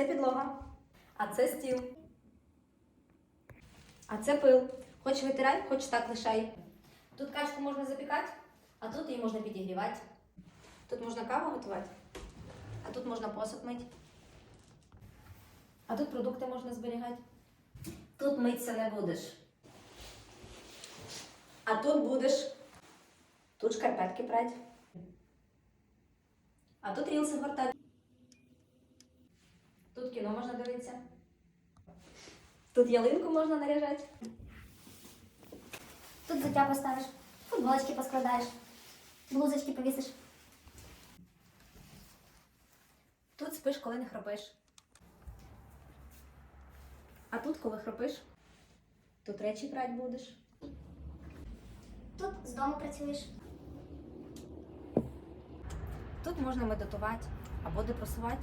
Це підлога. А це стіл. А це пил. Хоч витирай, хоч так лишай. Тут качку можна запікати, а тут її можна підігрівати. Тут можна каву готувати, а тут можна посуд мити. А тут продукти можна зберігати. Тут митися не будеш. А тут будеш. Тут шкарпетки прать. А тут рілси гортати. Тут кіно можна дивитися. Тут ялинку можна наряжати. Тут взуття поставиш, футболочки поскладаєш, блузочки повісиш. Тут спиш, коли не хропиш. А тут, коли хропиш, тут речі прать будеш. Тут з дому працюєш. Тут можна медитувати або депресувати.